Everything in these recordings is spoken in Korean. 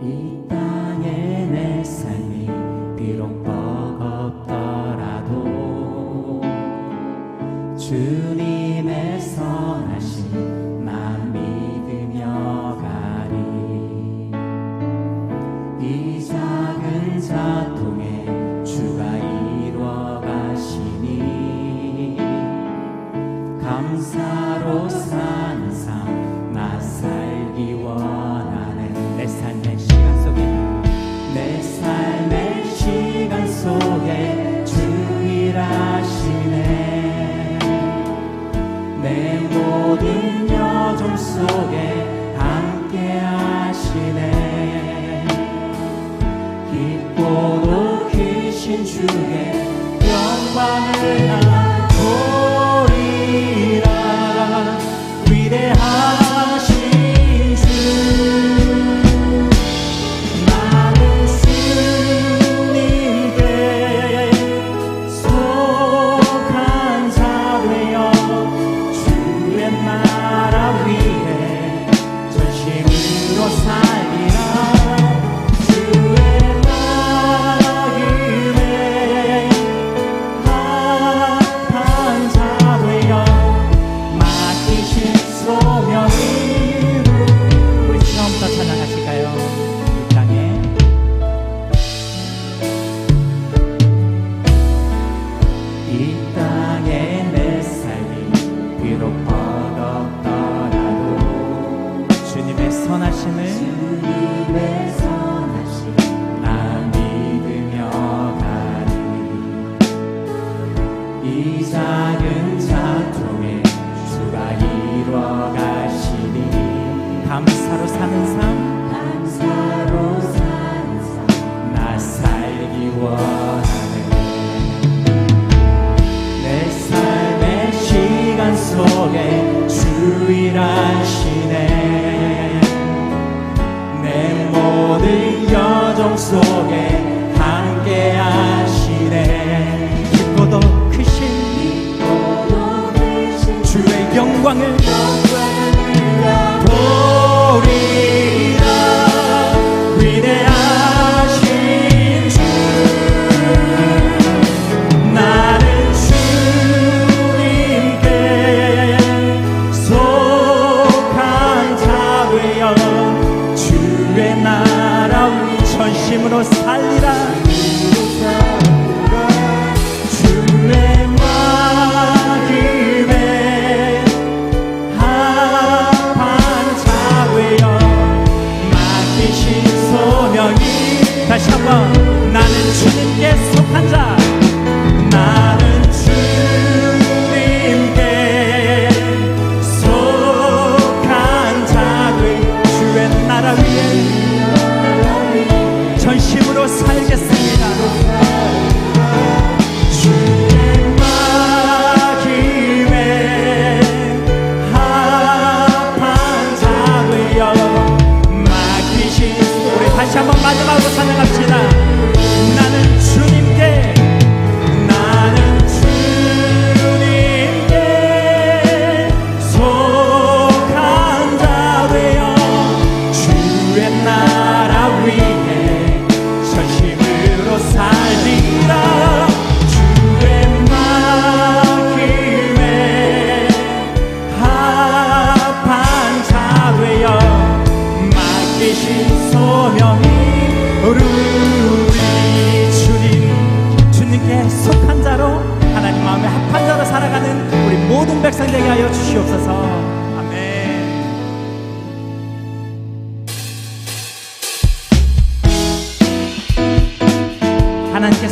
Então...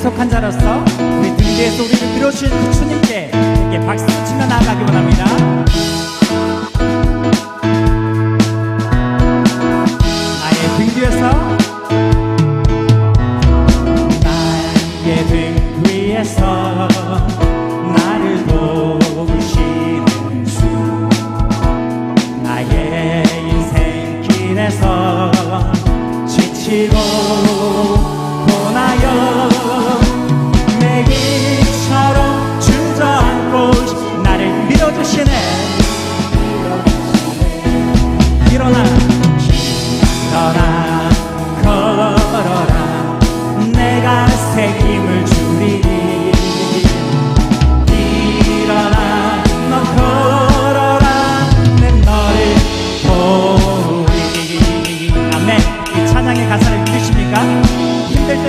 속한 자로서 우리 등대에서 우리를 들어주신 그 주님께 박수치며 나아가기 원합니다.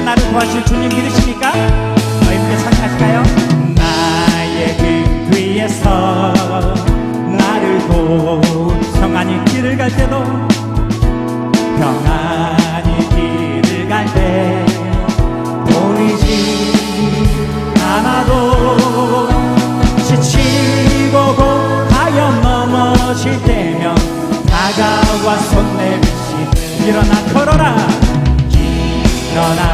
나를 도와줄 주님 믿으십니까? 저희 함께 찬양하실까요? 나의 등 뒤에서 나를 도 평안히 길을 갈 때도 평안히 길을 갈 때 보이지 않아도 지치고 고하여 넘어질 때면 다가와 손 내미시 일어나 걸어라 일어나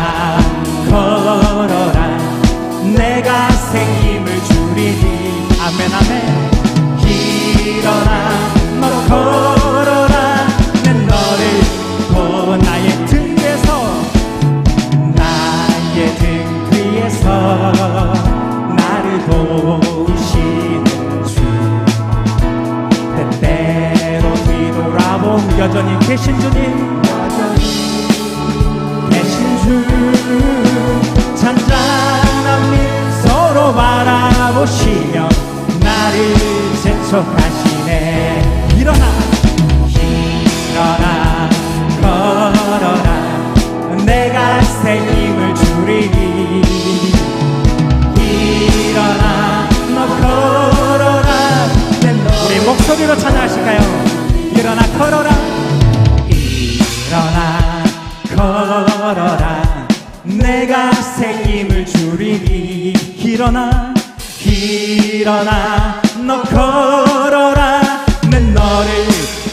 바라보시며 나를 재촉하시네. 일어나. 일어나. 걸어라. 내가 새 힘을 주리니 일어나. 너 걸어라. 우리 목소리로 찬양하실까요? 일어나 걸어라. 일어나. 걸어라. 내가 새 힘을 주리니 일어나 일어나 너 걸어라. 내 너를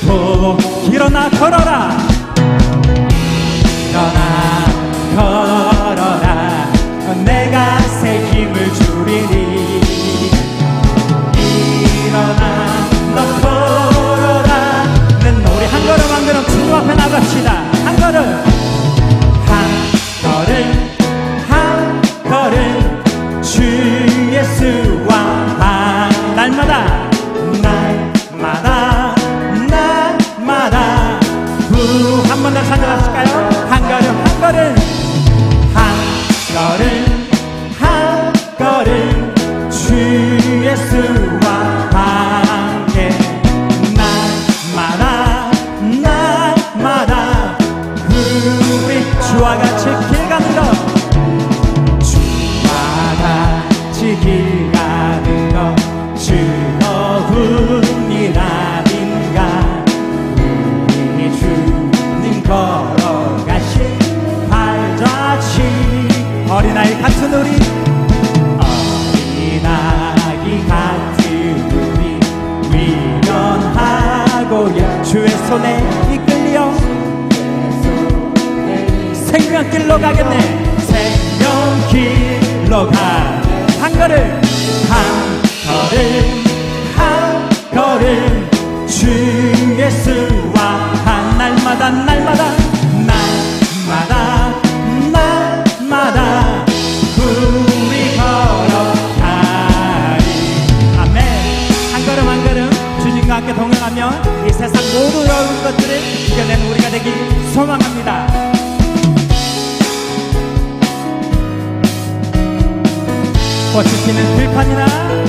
보 일어나 걸어라 한 우리 주님 걸어가신 발자취. 어린아이 같은 우리 어린아기 같은 우리 위련하고 주의 손에 이끌려 생명길로 가겠네. 생명길로 가한 걸음 한 걸음. 한 걸음 주 예수와 한 날마다 날마다 날마다 날마다 우리 걸어가리. 아멘. 한 걸음 한 걸음 주님과 함께 동행하며 이 세상 모든 어려운 것들을 이겨내는 우리가 되길 소망합니다. 꽃이 피는 들판이나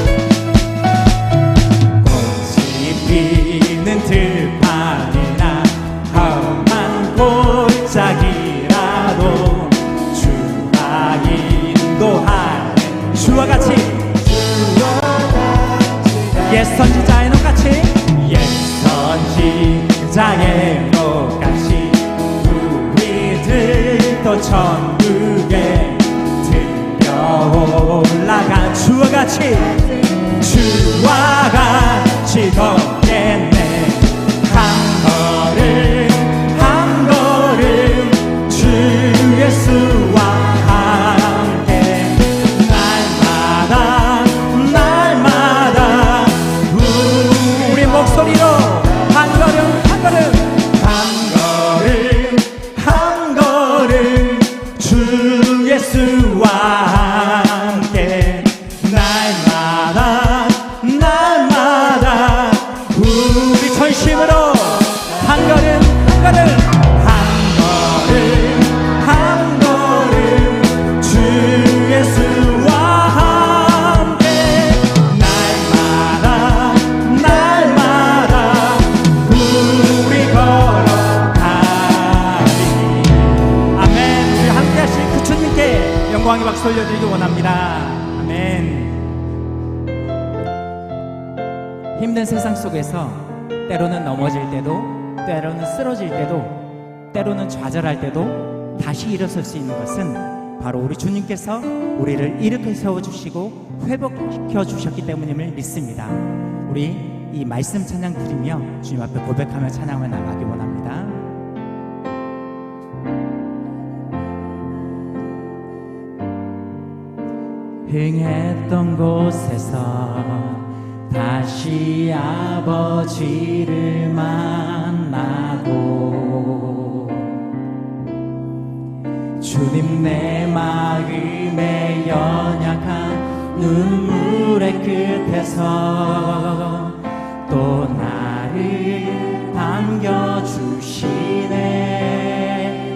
골짜기라도 주가 인도하는 주와 같이. 옛 선지자의 녹같이. 옛 선지자의 녹같이. 우리들도 천국에 들려 올라간 주와 같이. 주와 같이 걷 세상 속에서 때로는 넘어질 때도, 때로는 쓰러질 때도, 때로는 좌절할 때도 다시 일어설 수 있는 것은 바로 우리 주님께서 우리를 일으켜 세워주시고 회복시켜 주셨기 때문임을 믿습니다. 우리 이 말씀 찬양 드리며 주님 앞에 고백하며 찬양을 나가기 원합니다. 흥했던 곳에서 다시 아버지를 만나고 주님 내 마음에 연약한 눈물의 끝에서 또 나를 반겨주시네.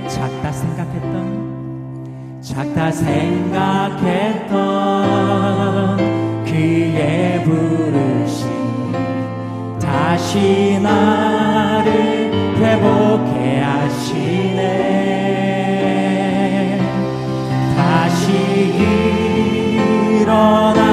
작다 생각했던 작다 생각했던 그의 부르심. 다시 나를 회복해 하시네. 다시 일어나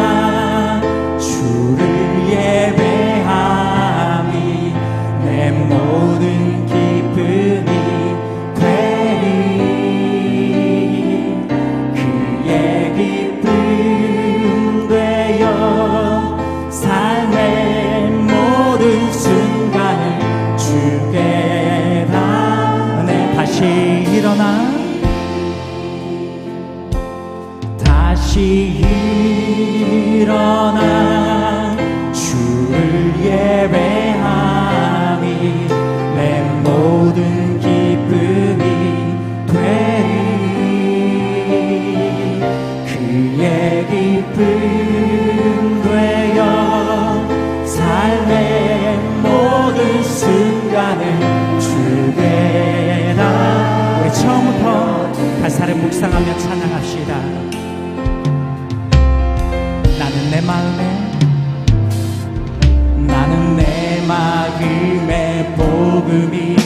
복음이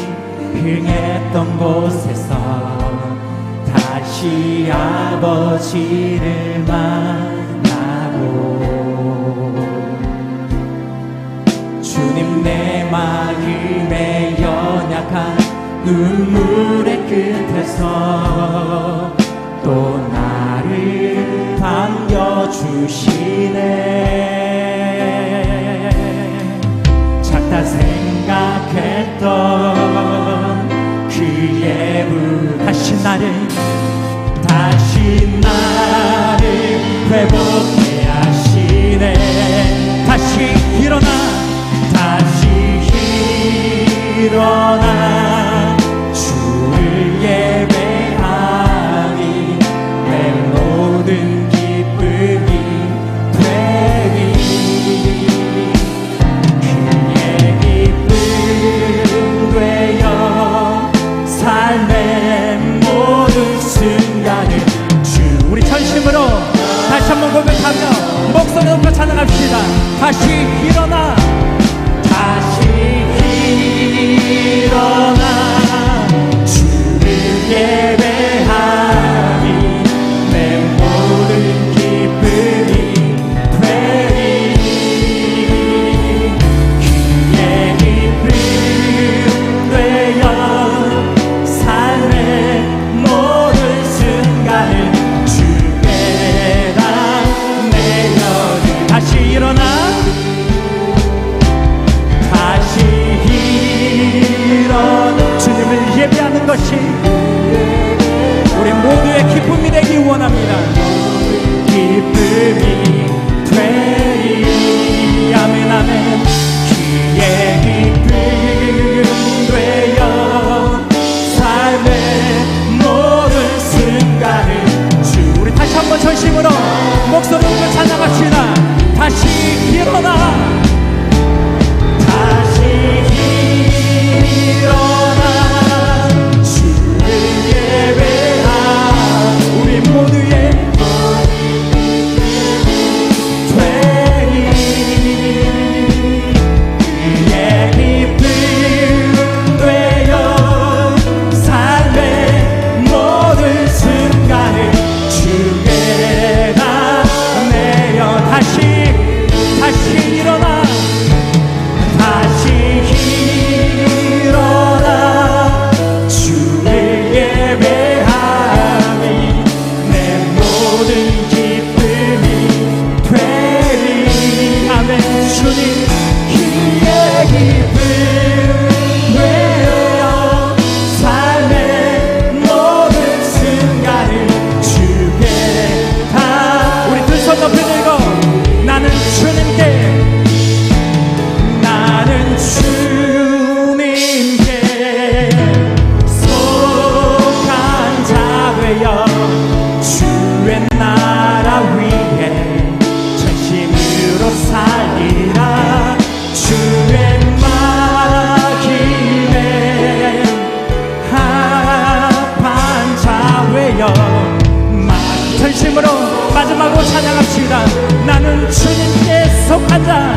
흥했던 곳에서 다시 아버지를 만나고 주님 내 마음에 연약한 눈물의 끝에서 또 나를 반겨주시네. 작다 생 회 다 Father.